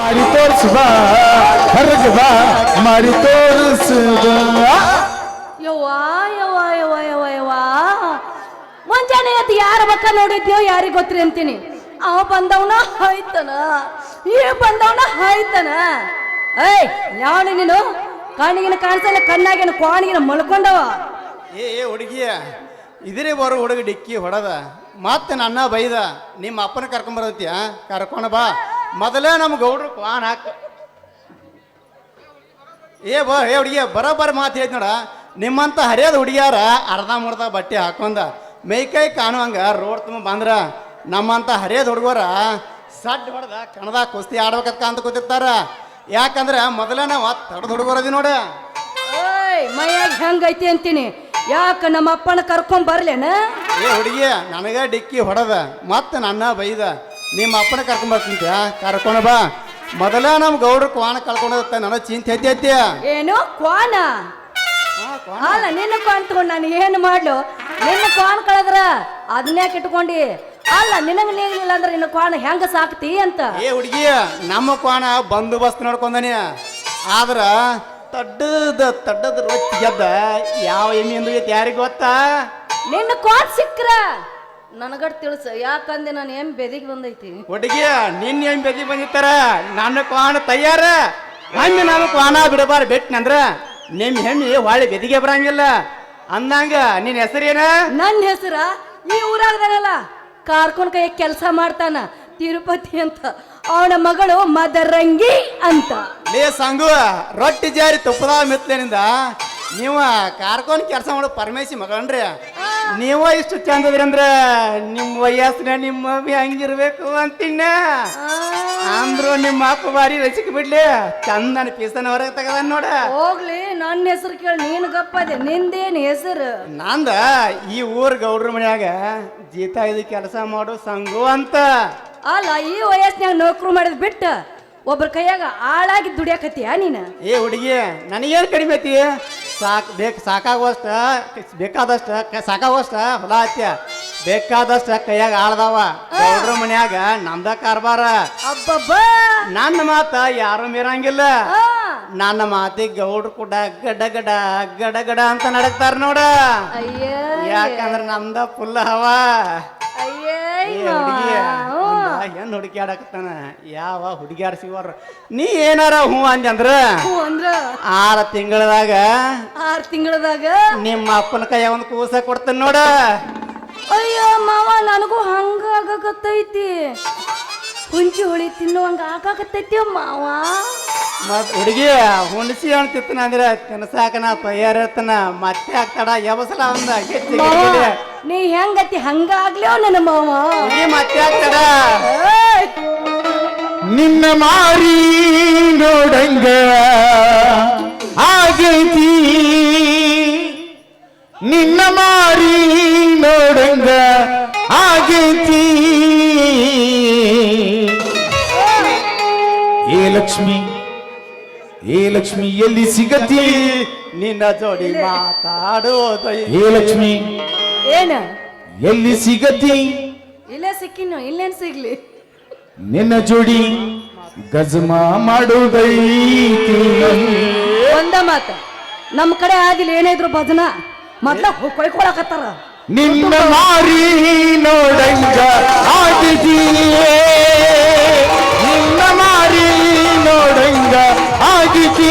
ಮಾರಿ ತೋರಿಸುವ ಹೊರಗೆ ಬಾ ಮಾರಿ ತೋರಿಸುವ. ಯವ್ವಾ ಯವ್ವಾ ಯವ್ವ ಯವ್ವ ಯವ್ವ. ಮುಂಜಾನೆ ಅದು ಯಾರ ಬಕ್ಕ ನೋಡಿದ್ಯೋ ಯಾರಿಗೆ ಗೊತ್ತ್ರಿ ಅಂತೀನಿ. ಅವ ಬಂದವನ ಹಾಯ್ತನ. ಈ ಬಂದವನ ಹಾಯ್ತನ. ಏಯ್ ಯಾವಣಿ ನೀನು? ಕಣ್ಣಿಗಿನ ಕಾಣಿಸಲ್ಲ ಕಣ್ಣಾಗಿನ ಕೋಣಿಗಿನ ಮಲ್ಕೊಂಡವ. ಏ ಏ ಹುಡುಗಿಯ ಇದ್ರೆ ಬರೋ ಹುಡುಗ ಡಿಕ್ಕಿ ಹೊಡೆದ. ಮತ್ತೆ ನನ್ನ ಬೈದ. ನಿಮ್ಮ ಅಪ್ಪನ ಕರ್ಕೊಂಬರತ್ತೀಯ ಕರ್ಕೊಂಡ ಬಾ. ಮೊದಲೇ ನಮ್ಮ ಗೌಡ್ರು ಕ್ವಾನ್ ಹಾಕ. ಏ ಬಾ ಏ ಹುಡುಗಿಯ ಬರೋಬ್ಬರ ಮಾತು ಹೇಳ್ತಿ ನೋಡ. ನಿಮ್ಮಂತ ಹರಿಯೋದು ಹುಡುಗಿಯಾರ ಅರ್ಧ ಮುರ್ಧ ಬಟ್ಟೆ ಹಾಕೊಂದ ಮೈಕೈ ಕಾಣುವಂಗ ರೋಡ್ ತುಂಬ ಬಂದ್ರ. ನಮ್ಮಂತ ಹರಿಯೋದು ಹುಡುಗರ ಸಡ್ ಹೊಡೆದ ಕಣದ ಕುಸ್ತಿ ಆಡ್ಬೇಕಂತ ಅಂತ ಕೂತಿರ್ತಾರ. ಯಾಕಂದ್ರೆ ಮೊದಲೇ ನಾವು ತಡದ ಹುಡುಗರದಿ ನೋಡ. ಮೈಯಾಗ ಹೆಂಗೈತಿ ಅಂತೀನಿ. ಯಾಕ ನಮ್ಮ ಅಪ್ಪನ ಕರ್ಕೊಂಡ್ ಬರ್ಲೇನ? ಏ ಹುಡುಗಿ ನನಗ ಡಿಕ್ಕಿ ಹೊಡೆದ. ಮತ್ತೆ ನನ್ನ ಬೈದ. ನಿಮ್ಮ ಅಪ್ಪನ ಕರ್ಕೊಂಬರ್ತಿಂತ ಕರ್ಕೊಂಡ ಬಾ. ಮೊದಲೇ ನಮ್ಮ ಗೌಡ್ರ ಕ್ವಾಣ ಕಳ್ಕೊಂಡ ನನಗೆ ಚಿಂತೆ ಐತಿ ಏನು? ಕ್ವಾನ? ಅಲ್ಲ ನಿನ್ನ ಕ್ವಾನ್ ತಗೊಂಡು ನಾನು ಏನು ಮಾಡ್ಲು? ನಿನ್ನ ಕ್ವಾನ್ ಕಳೆದ್ರ ಅದನ್ನೇ ಇಟ್ಕೊಂಡಿ? ಅಲ್ಲ ನಿನಗೆ ನೀಗಲಿಲ್ಲ ಅಂದ್ರೆ ನಿನ್ನ ಕ್ವಾನ್ ಹೆಂಗ ಸಾಕ್ತಿ ಅಂತ? ಏ ಹುಡುಗಿ ನಮ್ಮ ಕ್ವಾಣ ಬಂದೋಬಸ್ತ್ ನೋಡ್ಕೊಂಡನಿಯ ಆದ್ರ ತಡ್ಡದ ತಡ್ಡದ ರೊಟ್ಟಿ ಗೆದ್ದ ಯಾವ ಎಮ್ಮಿ ಎಂದು ಯಾರಿಗೆ ಗೊತ್ತಾ? ನಿನ್ನ ಕ್ವಾನ್ ಸಿಕ್ಕ್ರ? ನನಗಡ್ ತಿಳಿಸ ಯಾಕಂದೆ ನಾನು ಏನ್ ಬೆದಿಗೆ ಬಂದೈತಿ? ಹುಡುಗಿಯ ನಿನ್ನ ಏನ್ ಬೆದಿ ಬಂದಿತ್ತಾರ? ನನ್ನ ಕ್ವಾಣ ತಯಾರ. ಹಂಗೆ ನಾನು ಕ್ವಾಣ ಬಿಡಬಾರ ಬೆಟ್ನಂದ್ರ ನಿಮ್ಮ ಹೆಣ್ಣು ಹೊಳೆ ಬೆದಿಗೆ ಬರಂಗಿಲ್ಲ. ಅಂದಂಗ ನಿನ್ನ ಹೆಸರೇನ? ನನ್ನ ಹೆಸರ ಈ ಊರಾಗದಲ್ಲ ಕಾರ್ಕೊಂಡ್ ಕೈ ಕೆಲಸ ಮಾಡ್ತಾನ ತಿರುಪತಿ ಅಂತ. ಅವನ ಮಗಳು ಮದರಂಗಿ ಅಂತ. ಲೇ ಸಂಗು ರೊಟ್ಟಿ ಜಾರಿ ತುಪ್ಪದ ಮೆತ್ಲೇನಿಂದ ನೀವು ಕಾರ್ಕೊಂಡ್ ಕೆಲಸ ಮಾಡೋ ಪರಮೇಶಿ ಮಗಳನ್ರಿ. ನೀವ ಇಷ್ಟು ಚಂದದ್ರಿ ಅಂದ್ರೆ ನಿಮ್ಮ ವಯಸ್ಸಿನ ನಿಮ್ಮ ಮಮ್ಮಿ ಹಂಗಿರ್ಬೇಕು ಅಂತಿನ್ನ ಅಂದ್ರು ನಿಮ್ಮ ಅಪ್ಪ ಬಾರಿ ರಸಿಕ್ ಬಿಡ್ಲಿ. ಚಂದನ ಪೀಸನ ಹೊರಗೆ ತಗದ ನೋಡ. ಹೋಗ್ಲಿ ನನ್ನ ಹೆಸರು ಕೇಳಿ ನೀನು ಗಪ್ಪದೆ ನಿಂದೇನ್ ಹೆಸರು? ನಂದ ಈ ಊರ್ ಗೌಡ್ರ ಮನ್ಯಾಗ ಜೀತ ಇದು ಕೆಲಸ ಮಾಡೋ ಸಂಗು ಅಂತ. ಅಲ್ಲ ಈ ವಯಸ್ಸಿನಾಗ ನೌಕರು ಮಾಡಿದ್ ಬಿಟ್ಟ ಒಬ್ಬರ ಕೈಯಾಗ ಆಳಾಗಿ ದುಡಿಯಾಕತ್ತೀಯ ನೀನ? ಏ ಹುಡುಗಿ ನನಗೇನು ಕಡಿಮೆ ಐತಿ? ಸಾಕ್ ಬೇಕು ಸಾಕಾಗುವಷ್ಟ ಬೇಕಾದಷ್ಟ ಸಾಕಾಗುವಷ್ಟ ಹೊಲ ಐತಿ ಬೇಕಾದಷ್ಟ ಕೈಯಾಗ ಆಳದವ. ಗೌಡ್ರ ಮನ್ಯಾಗ ನಮ್ದ ಕಾರ್ಬಾರ. ನನ್ನ ಮಾತ ಯಾರು ಮೀರಂಗಿಲ್ಲ. ನನ್ನ ಮಾತಿಗೆ ಗೌಡ್ರು ಕೂಡ ಗಡ ಗಡ ಗಡ ಗಡ ಅಂತ ನಡಕ್ತಾರ ನೋಡ. ಯಾಕಂದ್ರ ನಮ್ದ ಫುಲ್ ಹವಾ ಅಯ್ಯ ಏ ಹುಡುಗಿ ಹೆಣ್ ಯಾವ ಹುಡುಗಿಯಾರ ಸಿಗೋರ್? ನೀ ಏನಾರ ಹೂ ಅಂದೆ ಅಂದ್ರ ಹ್ಞೂ ಅಂದ್ರ? ಆರ ತಿಂಗಳದಾಗ ಆರ್ ತಿಂಗಳದಾಗ? ನಿಮ್ಮ ಅಪ್ಪನ ಕೈಯ ಒಂದು ಕೂಸ ಕೊಡ್ತಾನೆ ನೋಡ. ಅಯ್ಯೋ ಮಾವ ನನಗೂ ಹಂಗ ಆಗಕತ್ತೈತಿ. ಹುಂಚಿ ಹುಳಿ ತಿನ್ನುವಂಗ ಆಗಾಕತ್ತೈತಿ ಮಾವ. ಮತ್ ಹುಡುಗಿ ಹುಣಸಿ ಹಣ್ಣು ತಿತ್ತನ ಅಂದ್ರೆ ತಿನ್ಸಾಕನ ಇರ್ತಾನ ಮತ್ತೆ ಆಗ್ತಾಡ ಒಂದ ಗೆಜ್ಜೆ ಮಾವ ಗೆಜ್ಜೆ. ನೀ ಹೆಂಗತಿ ಹಂಗಾಗ್ಲೋ ನನ್ನ ಮಾವ. ನೀ ಮತ್ತೆ! ನಿನ್ನ ಮಾರಿ ನೋಡಂಗ ಆಗೈತಿ. ನಿನ್ನ ಮಾರಿ ನೋಡಂಗ ಆಗೈತಿ. ಏ ಲಕ್ಷ್ಮಿ ಏ ಲಕ್ಷ್ಮಿ ಎಲ್ಲಿ ಸಿಗತಿ? ನಿನ್ನ ಜೋಡಿ ಮಾತಾಡೋದ ಏ ಲಕ್ಷ್ಮಿ ಏನ? ಎಲ್ಲಿ ಸಿಗತಿ? ಇಲ್ಲ ಸಿಕ್ಕಿನ ಇಲ್ಲೇನ್ ಸಿಗ್ಲಿ? ನಿನ್ನ ಜೋಡಿ ಗಜಮ ಮಾಡುವುದೈತಿ ಒಂದ ಮಾತ ನಮ್ಮ ಕಡೆ ಆಗಿಲ್ಲ ಏನಿದ್ರು ಭಜನ? ಮೊದ್ಲ ಕೊಯ್ಕೊಳಕತ್ತಾರ. ನಿನ್ನ ಮಾರಿ ನೋಡಂಗ ಆಗಿದೀಯೇ ನಿನ್ನ ಮಾರಿ ನೋಡಂಗ ಆಗಿತಿ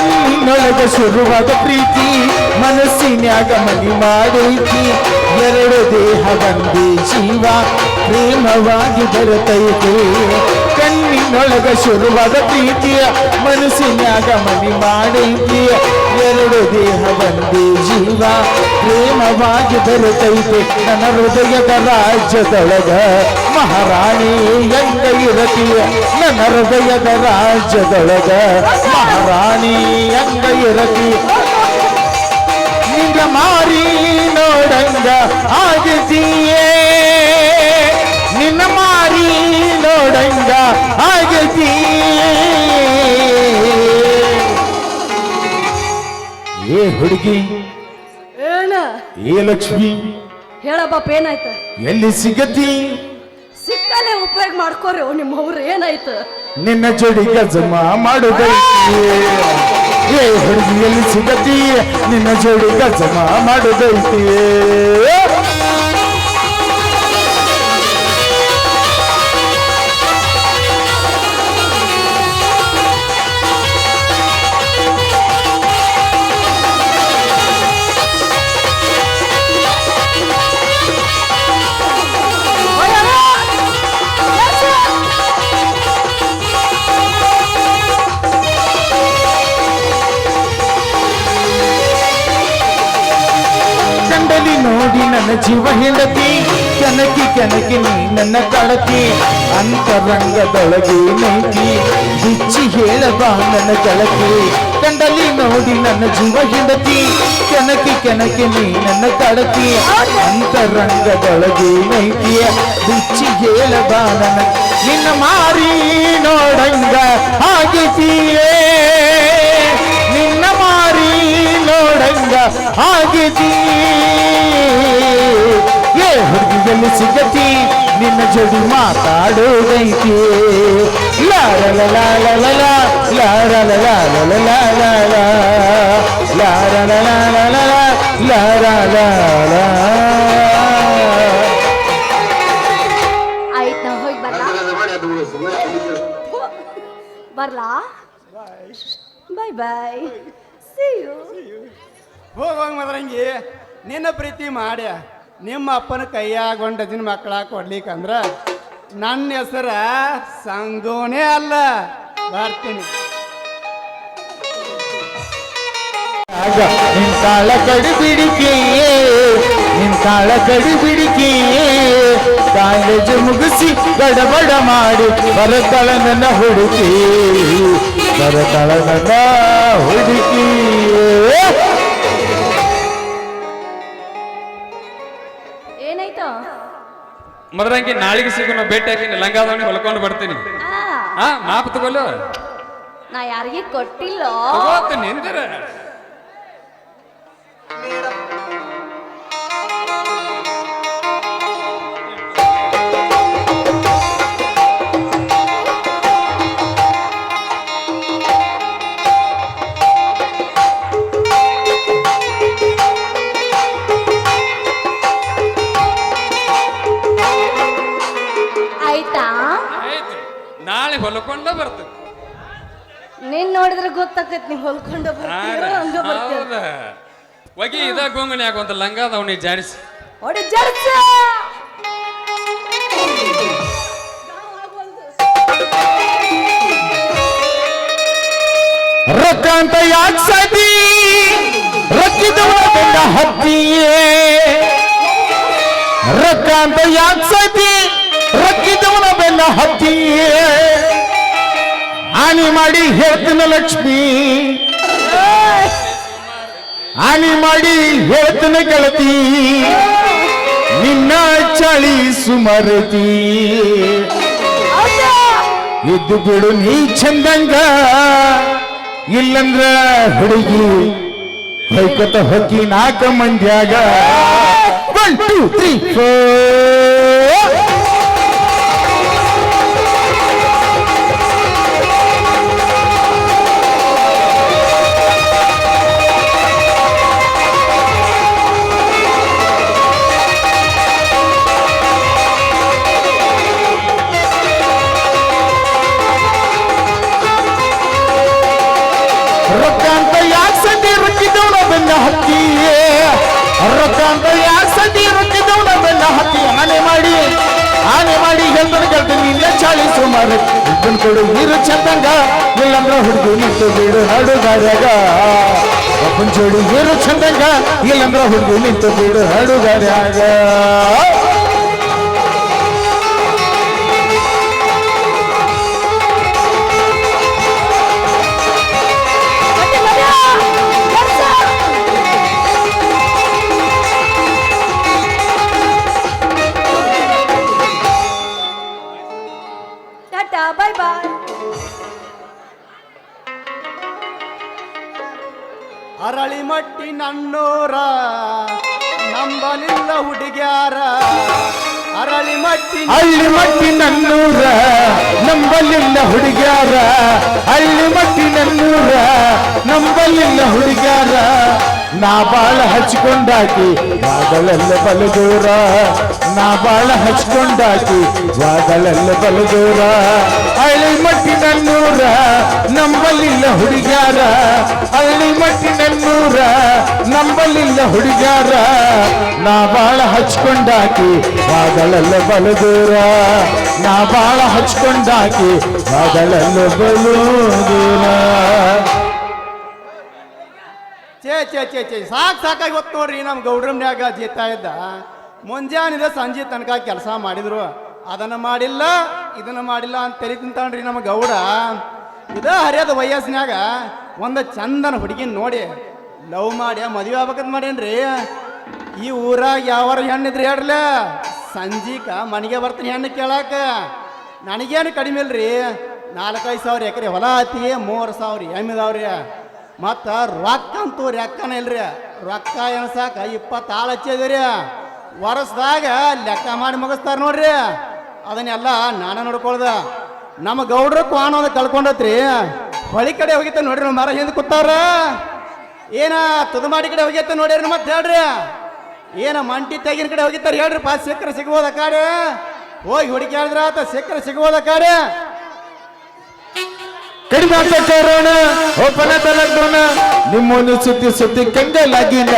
ಕಣ್ಣಿನೊಳಗ ಶುರುವಾದ ಪ್ರೀತಿ ಮನಸ್ಸಿನ್ಯಾಗ ಮನಿ ಮಾಡೈತಿ. ಎರಡು ದೇಹ ಒಂದೇ ಜೀವ ಪ್ರೇಮವಾಗಿ ಬರತೈತಿ. ಕಣ್ಣಿನೊಳಗ ಒಳಗ ಶುರುವಾದ ಪ್ರೀತಿಯ ಮನಸ್ಸಿನ್ಯಾಗ ಮನಿ ಮಾಡೈತಿ ಎರಡು ದೇಹ ಒಂದೇ ಜೀವ ಪ್ರೇಮವಾಗಿ ಬೆರೆತೈತೆ ನನ್ನ ಹೃದಯದ ರಾಜ್ಯದೊಳಗ ಮಹಾರಾಣಿ ಎಂಗ ಇರತೀಯ ನನ್ನ ಹೃದಯದ ರಾಜ್ಯದೊಳಗ ಮಹಾರಾಣಿ ಎಂಗ ಇರತೀಯ ನಿನ್ನ ಮಾರಿ ನೋಡಂಗ ಆಗತೀಯೇ ನಿನ್ನ ಮಾರಿ ನೋಡಂಗ ಆಗತಿ ಏ ಹುಡುಗಿ ಏನ ಏ ಲಕ್ಷ್ಮಿ ಹೇಳಪ್ಪ ಏನಾಯ್ತ? ಎಲ್ಲಿ ಸಿಗತಿ? ಸಿಕ್ಕಲೇ ಉಪಯೋಗ ಮಾಡ್ಕೋರಿ ನಿಮ್ಮ ಅವ್ರು ಏನಾಯ್ತು? ನಿನ್ನ ಜೋಡಿ ಗಜಮ ಮಾಡುದೈತಿ ಏ ಹುಡುಗಿಯಲ್ಲಿ ಸಿಗತಿ? ನಿನ್ನ ಜೋಡಿ ಗಜಮ ಮಾಡುದೈತಿ ನನ್ನ ಜೀವ ಹೆಂಡತಿ ಕೆನಕಿ ಕೆನಕಿ ನೀ ನನ್ನ ಕಳತಿ. ಅಂತರಂಗದೊಳಗೆ ನೈತಿ ಬಿಚ್ಚಿ ಹೇಳಬ ನನ್ನ ಕಳಕಿ. ಕಂಡಲಿ ನೋಡಿ ನನ್ನ ಜೀವ ಹೆಂಡತಿ ಕೆನಕಿ ಕೆನಕಿ ನೀ ನನ್ನ ಕಳತಿ. ಅಂತರಂಗದೊಳಗೆ ನೈತಿ ಬಿಚ್ಚಿ ಹೇಳಬ ನನ್ನ. ನಿನ್ನ ಮಾರಿ ನೋಡಂಗ ನೋಡಂಗ ಆಗಿದೀ ಏ ಹುಡುಗಿಯಲ್ಲಿ ಸಿಗತಿ ನಿನ್ನ ಜೋಡಿ ಮಾತಾಡೋದೈತಿ ಲಾರ ಲಾರ ಲಾರ ಲಾರ ಲಾರ ಲಾರ ಲಾರ ಹೋಗುವಂಗ ಮದ್ರಂಗಿ. ನಿನ್ನ ಪ್ರೀತಿ ಮಾಡ್ಯ. ನಿಮ್ಮ ಅಪ್ಪನ ಕೈಯಾಗೊಂಡದಿನ ಮಕ್ಕಳ ಕೊಡ್ಲಿಕ್ಕಂದ್ರ ನನ್ನ ಹೆಸರ ಸಂಗೋನೇ ಅಲ್ಲ. ಬರ್ತೀನಿ. ನಿಂತಾಳ ನಿನ್ ಕಾಳ ಕಡಿ ಬಿಡಿಕೆಯೇ ನಿನ್ ಕಾಳ ಕಡಿ ಬಿಡಿಕೆಯೇ ಕಾಲೇಜು ಮುಗಿಸಿ ಗಡಬಡ ಮಾಡಿ ಬರತಳ ನನ್ನ ಹುಡುಕಿ, ಬರತಳ ನನ್ನ ಹುಡುಕಿ. ಮದ್ರಂಗಿ ನಾಳೆಗೆ ಸಿಗು ನಾ ಭೇಟಿ ಹಾಕಿ ಲಂಗಾದವನಿ ಹೊಲ್ಕೊಂಡು ಬರ್ತೀನಿ. ಆ, ಹಾ ಮಾಪ್ ತಗೊಳ್ಳು. ನಾ ಯಾರಿಗೆ ಕೊಟ್ಟಿಲ್ಲ. ನಿಂದಿರ. ಗೊತ್ತಾಕತ್ ನೀವು ಹೊಲ್ಕೊಂಡು ಹಂಗ ಹೌದ. ಒಗಿ ಇದ ಗೊಂಗಣಿ ಹಾಕುವಂತ ಲಂಗಾದವನಿ ಜಾಡಿಸಿ ಹೊಡಿ ಜರ್ಸ ರೊಕ್ಕ ಅಂತ ಯಾಕೆ ಸದಿ ರೊಕ್ಕಿದವನ ಬೆನ್ನ ಹತ್ತಿಯೇ ರೊಕ್ಕ ಅಂತ ಯಾಕೆ ಸದಿ ರೊಕ್ಕಿದವನ ಬೆನ್ನ ಹತ್ತಿಯೇ ಹಾನಿ ಮಾಡಿ ಹೇಳ್ತೀನಿ ಲಕ್ಷ್ಮಿ. ಆನಿ ಮಾಡಿ ಹೇಳ್ತೀನಿ ಗೆಳತಿ. ನಿನ್ನ ಚಳಿ ಸುಮರತಿ. ಇದ್ದು ಬಿಡು ನೀ ಚಂದಂಗ. ಇಲ್ಲಂದ್ರ ಹುಡುಗಿ ಹೊಯ್ಕೊತ ಹೊಕ್ಕಿ ನಾಕ ಮಂದ್ಯಾಗ. ಒನ್ ಟೂ ತ್ರೀ ಫೋರ್ ಬೆನ್ನ ಹತ್ತಿಯೇ ರೊಕ್ಕ ಅಂತ ಯಾಕೆ ಸದಿ ರೊಕ್ಕಿದವನ ಬೆನ್ನ ಹತ್ತಿ ಆನೆ ಮಾಡಿ ಆನೆ ಮಾಡಿ ಹೇಳ್ತಾನೆ ಕೇಳ್ತೀನಿ ನಿನ್ನ ಚಾಳಿ ಸುಮಾರು. ಇದನ್ ಕೊಡು ನೀರು ಚಂದಂಗ, ಇಲ್ಲಂದ್ರ ಹುಡುಗಿ ನಿಂತು ಬಿಡು ನಡುಗಾರ್ಯಾಗ ಒಬ್ಬನ ಜೋಡಿ ನೀರು ಚಂದಂಗ, ಇಲ್ಲಂದ್ರ ಹುಡುಗಿ ನಿಂತು ಬಿಡು ನಡುಗಾರ್ಯಾಗ ಟಾಟಾ ಬಾಯ್ ಬಾಯ್ ಅರಳಿ ಮಟ್ಟಿ ನನ್ನೂರ ನಂಬಲಿಲ್ಲ ಹುಡುಗ್ಯಾರ. ಅರಳಿ ಮಟ್ಟಿ ಹಳ್ಳಿ ಮಟ್ಟಿ ನನ್ನೂರ ನಂಬಲಿಲ್ಲ ಹುಡುಗ್ಯಾರ. ಹಳ್ಳಿ ಮಟ್ಟಿ ನನ್ನೂರ ನಂಬಲಿಲ್ಲ ಹುಡುಗ್ಯಾರ. ನಾ ಬಾಳ ಹಚ್ಕೊಂಡಾಕಿ ವಾದಳೆಲ್ಲ ಬಲದೂರ ನಾ ಬಾಳ ಹಚ್ಕೊಂಡಾಕಿ ವಾದಳೆಲ್ಲ ಬಲದೂರ ಹಳ್ಳಿ ಮಟ್ಟಿ ನನ್ನೂರ ನಂಬಲಿಲ್ಲ ಹುಡುಗ್ಯಾರ. ಹಳ್ಳಿ ಮಟ್ಟಿ ನನ್ನೂರ ನಂಬಲಿಲ್ಲ ಹುಡುಗ್ಯಾರ. ನಾ ಬಾಳ ಹಚ್ಕೊಂಡಾಕಿ ವಾದಳೆಲ್ಲ ಬಲದೂರ ನಾ ಬಾಳ ಹಚ್ಕೊಂಡಾಕಿ ವಾದಳೆಲ್ಲ ಬಲದೂರ ಚೇ ಚೇ ಚೇ ಚೇ ಸಾಕು ಸಾಕಾಗಿ ಹೊತ್ತು ನೋಡ್ರಿ ನಮ್ಮ ಗೌಡ್ರಮ್ನ್ಯಾಗ ಜೀತಾ ಇದ್ದ. ಮುಂಜಾನಿದ ಸಂಜೆ ತನಕ ಕೆಲಸ ಮಾಡಿದ್ರು. ಅದನ್ನ ಮಾಡಿಲ್ಲ, ಇದನ್ನ ಮಾಡಿಲ್ಲ ಅಂತ ತೆರಿ ತಿಂತಾನ್ರಿ ನಮ್ಮ ಗೌಡ. ಇದ ಹರಿಯದ ವಯಸ್ಸಿನಾಗ ಒಂದು ಚಂದನ ಹುಡುಗಿನ ನೋಡಿ, ಲವ್ ಮಾಡಿ ಮದುವೆ ಆಗ್ಬೇಕಂತ ಮಾಡೇನ್ರಿ ಈ ಊರಾಗ ಯಾವ ಹೆಣ್ಣಿದ್ರಿ ಹೇಳ್ರಲ್ಲ ಸಂಜೀಕ ಮನೆಗೆ ಬರ್ತೀನಿ ಹೆಣ್ಣು ಕೇಳಾಕ. ನನಗೇನು ಕಡಿಮೆ ಇಲ್ರಿ. ನಾಲ್ಕೈದು ಸಾವಿರ ಎಕರೆ ಹೊಲ ಹತ್ತಿ ಮೂರು ಸಾವಿರ ಎಮ್ಮಿದಾವ್ರಿ ಮತ್ತು ರೊಕ್ಕ ಅಂತೂ ರೆಕ್ಕನ ಇಲ್ರಿ. ರೊಕ್ಕ ಎಣಸಾಕ ಇಪ್ಪತ್ತು ಆಳು ಹಚ್ಚಿದ್ರಿ. ವರ್ಷದಾಗ ಲೆಕ್ಕ ಮಾಡಿ ಮುಗಿಸ್ತಾರ ನೋಡ್ರಿ. ಅದನ್ನೆಲ್ಲ ನಾನೇ ನೋಡ್ಕೊಳ್ದ. ನಮ್ಮ ಗೌಡ್ರು ಕ್ವಾಣ ಕಳ್ಕೊಂಡತ್ರಿ. ಹೊಳಿ ಕಡೆ ಹೋಗಿತ್ತ ನೋಡ್ರಿ ನಮ್ಮ ಮರ ಹಿಂದೆ ಕೂತಾರ. ಏನ ತುದುಮಾಡಿ ಕಡೆ ಹೋಗಿತ್ತ ನೋಡ್ರಿ ಮತ್ತೆ ಹೇಳ್ರಿ. ಏನ ಮಂಟಿ ತೆಗಿನ ಕಡೆ ಹೋಗಿತ್ತಾರ ಹೇಳ್ರಿ. ಪಾ ಸಿಕ್ಕರೆ ಸಿಗ್ಬೋದ ಕಾಡೆ? ಹೋಗಿ ಹುಡುಕಿ ಹೇಳಿದ್ರ ಆತ ಸಿಕ್ಕರೆ ಸಿಗ್ಬೋದ ಕಾಡೆ? ಕಡಿಮೆ ಕರೋಣ ಒಬ್ಬನ ತಲಗ್ಡೋಣ ನಿಮ್ಮನ್ನು ಸುತ್ತಿ ಸುತ್ತಿ ಕಂಗಲಾಗಿನ